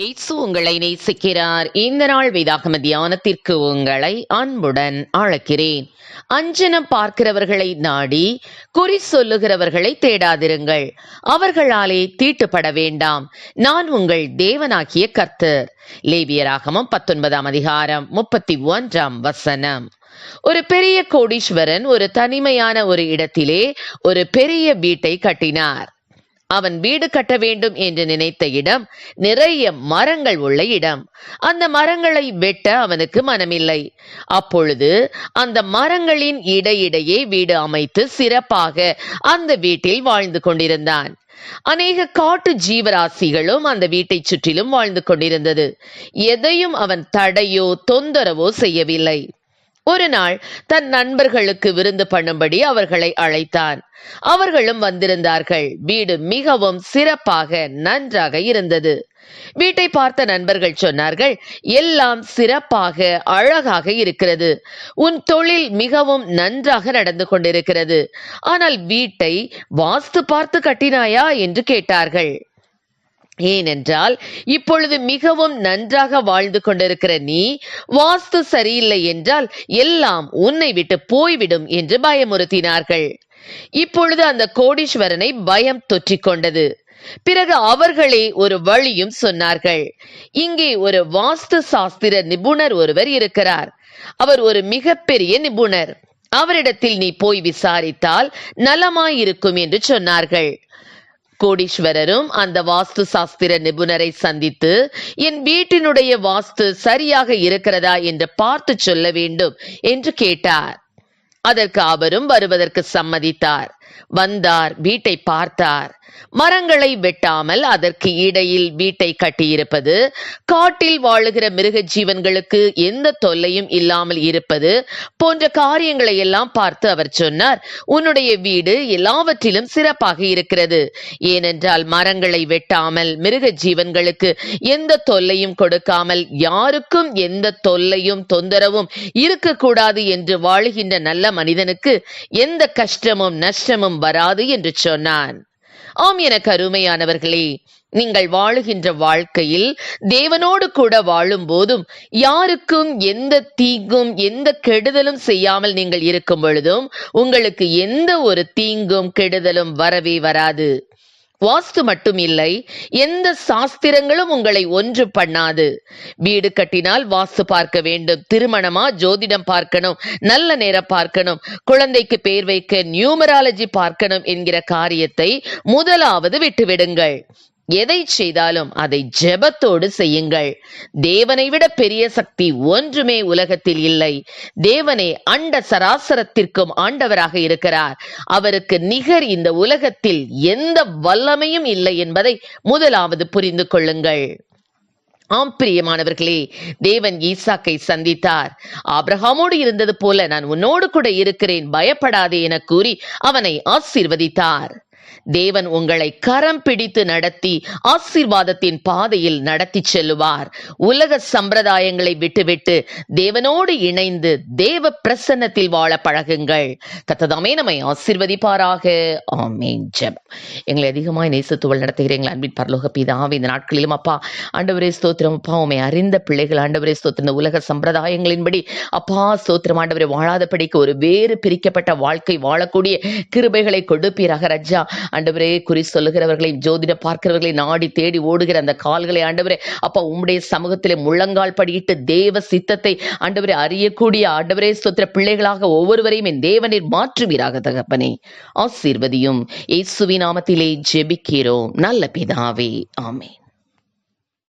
இயேசு உங்களை நேசிக்கிறார். இந்த நாள் வேதாகம தியானத்திற்கு உங்களை அன்புடன் அழைக்கிறேன். அஞ்சனம் பார்க்கிறவர்களை நாடி குறி சொல்லுகிறவர்களை தேடாதிருங்கள். அவர்களாலே தீட்டுப்பட வேண்டாம். நான் உங்கள் தேவனாகிய கர்த்தர். லேவியராகமம் பத்தொன்பதாம் அதிகாரம் முப்பத்தி ஒன்றாம் வசனம். ஒரு பெரிய கோடீஸ்வரன் ஒரு தனிமையான ஒரு இடத்திலே ஒரு பெரிய வீட்டை கட்டினார். அவன் வீடு கட்ட வேண்டும் என்று நினைத்த இடம் நிறைய மரங்கள் உள்ள இடம். அந்த மரங்களை வெட்ட அவனுக்கு மனமில்லை. அப்பொழுது அந்த மரங்களின் இடையிடையே வீடு அமைத்து சிறப்பாக அந்த வீட்டில் வாழ்ந்து கொண்டிருந்தான். அநேக காட்டு ஜீவராசிகளும் அந்த வீட்டை சுற்றிலும் வாழ்ந்து கொண்டிருந்தது. எதையும் அவன் தடையோ தொந்தரவோ செய்யவில்லை. ஒரு நாள் தன் நண்பர்களுக்கு விருந்து பண்ணும்படி அவர்களை அழைத்தான். அவர்களும் வந்திருந்தார்கள். வீடு மிகவும் சிறப்பாக நன்றாக இருந்தது. வீட்டை பார்த்த நண்பர்கள் சொன்னார்கள் எல்லாம் சிறப்பாக அழகாக இருக்கிறது. உன் தொழில் மிகவும் நன்றாக நடந்து கொண்டிருக்கிறது. ஆனால் வீட்டை வாஸ்து பார்த்து கட்டினாயா? என்று கேட்டார்கள். ஏனென்றால் இப்பொழுது மிகவும் நன்றாக வாழ்ந்து கொண்டிருக்கிற நீ வாஸ்து சரியில்லை என்றால் எல்லாம் உன்னை விட்டு போய்விடும் என்று பயமுறுத்தினார்கள். இப்பொழுது அந்த கோடீஸ்வரனை பயம் தொற்றிக் கொண்டது பிறகு அவர்களே ஒரு வழியும் சொன்னார்கள். இங்கே ஒரு வாஸ்து சாஸ்திர நிபுணர் ஒருவர் இருக்கிறார். அவர் ஒரு மிகப்பெரிய நிபுணர். அவரிடத்தில் நீ போய் விசாரித்தால் நலமாயிருக்கும் என்று சொன்னார்கள். கோடீஸ்வரரும் அந்த வாஸ்து சாஸ்திர நிபுணரை சந்தித்து என் வீட்டினுடைய வாஸ்து சரியாக இருக்கிறதா என்று பார்த்து சொல்ல வேண்டும் என்று கேட்டார். அதற்கு அவரும் வருவதற்கு சம்மதித்தார். வந்தார் வீட்டை பார்த்தார். மரங்களை வெட்டாமல் அதற்கு இடையில் வீட்டை கட்டியிருப்பது காட்டில் வாழுகிற மிருக ஜீவன்களுக்கு எந்த தொல்லையும் இல்லாமல் இருப்பது போன்ற காரியங்களை எல்லாம் பார்த்து அவர் சொன்னார் உன்னுடைய வீடு எல்லாவற்றிலும் சிறப்பாக இருக்கிறது. ஏனென்றால் மரங்களை வெட்டாமல் மிருக ஜீவன்களுக்கு எந்த தொல்லையும் கொடுக்காமல் யாருக்கும் எந்த தொல்லையும் தொந்தரவும் இருக்கக்கூடாது என்று வாழுகின்ற நல்ல மனிதனுக்கு எந்த கஷ்டமும் நஷ்டம் நஷ்டமும் வராது என்று சொன்னான். ஆம் என கருமையானவர்களே நீங்கள் வாழுகின்ற வாழ்க்கையில் தேவனோடு கூட வாழும் போதும் யாருக்கும் எந்த தீங்கும் எந்த கெடுதலும் செய்யாமல் நீங்கள் இருக்கும் பொழுதும் உங்களுக்கு எந்த ஒரு தீங்கும் கெடுதலும் வரவே வராது. வாஸ்து மட்டும் இல்லை எந்த சாஸ்திரங்களும் உங்களை ஒன்று பண்ணாது. வீடு கட்டினால் வாஸ்து பார்க்க வேண்டும் திருமணமா ஜோதிடம் பார்க்கணும் நல்ல நேரம் பார்க்கணும் குழந்தைக்கு பேர் வைக்க நியூமராலஜி பார்க்கணும் என்கிற காரியத்தை முதலாவது விட்டுவிடுங்கள். எதை செய்தாலும் அதை ஜெபத்தோடு செய்யுங்கள். தேவனை விட பெரிய சக்தி ஒன்றுமே உலகத்தில் இல்லை. தேவனே அண்ட சராசரத்திற்கும் ஆண்டவராக இருக்கிறார். அவருக்கு நிகர் இந்த உலகத்தில் எந்த வல்லமையும் இல்லை என்பதை முதலாவது புரிந்து கொள்ளுங்கள். ஆம் பிரியமானவர்களே தேவன் ஈசாக்கை சந்தித்தார். ஆபிரஹாமோடு இருந்தது போல நான் உன்னோடு கூட இருக்கிறேன். பயப்படாதே என கூறி அவனை ஆசீர்வதித்தார். தேவன் உங்களை கரம் பிடித்து நடத்தி ஆசீர்வாதத்தின் பாதையில் நடத்தி செல்லுவார். உலக சம்பிரதாயங்களை விட்டுவிட்டு தேவனோடு இணைந்து தேவ பிரசன்னத்தில் வாழ பழகுங்கள். கத்ததாமே நம்மை ஆசீர்வதிப்பாராக. ஆமேன். ஜெபம். எங்களை அதிகமாய் நேசத்துவல் நடத்துகிறீங்கள் அன்பின் பரலோக பிதாவே இந்த நாட்களிலும் அப்பா ஆண்டவரே ஸ்தோத்திரம். அப்பா உண்மை அறிந்த பிள்ளைகள் ஆண்டவரே ஸ்தோத்திரம். இந்த உலக சம்பிரதாயங்களின்படி அப்பா ஸ்தோத்திரம். ஆண்டவரை வாழாதபடிக்கு ஒரு வேறு பிரிக்கப்பட்ட வாழ்க்கை வாழக்கூடிய கிருபைகளை கொடுப்பீராக ரஜா. ஆண்டவரே குறி சொல்லுகிறவர்களை ஜோதிட பார்க்கிறவர்களை நாடி தேடி ஓடுகிற அந்த கால்களை ஆண்டவரே அப்பா உம்முடைய சமூகத்திலே முழங்கால் படியிட்டு தேவ சித்தத்தை ஆண்டவரே அறியக்கூடிய ஆண்டவரே ஸ்தோத்திர பிள்ளைகளாக ஒவ்வொருவரையும் என் தேவனில் மாற்றுவீராக தகப்பனே. ஆசீர்வதியும். இயேசுவின் நாமத்திலே ஜெபிக்கிறோம். நல்ல பிதாவே. ஆமேன்.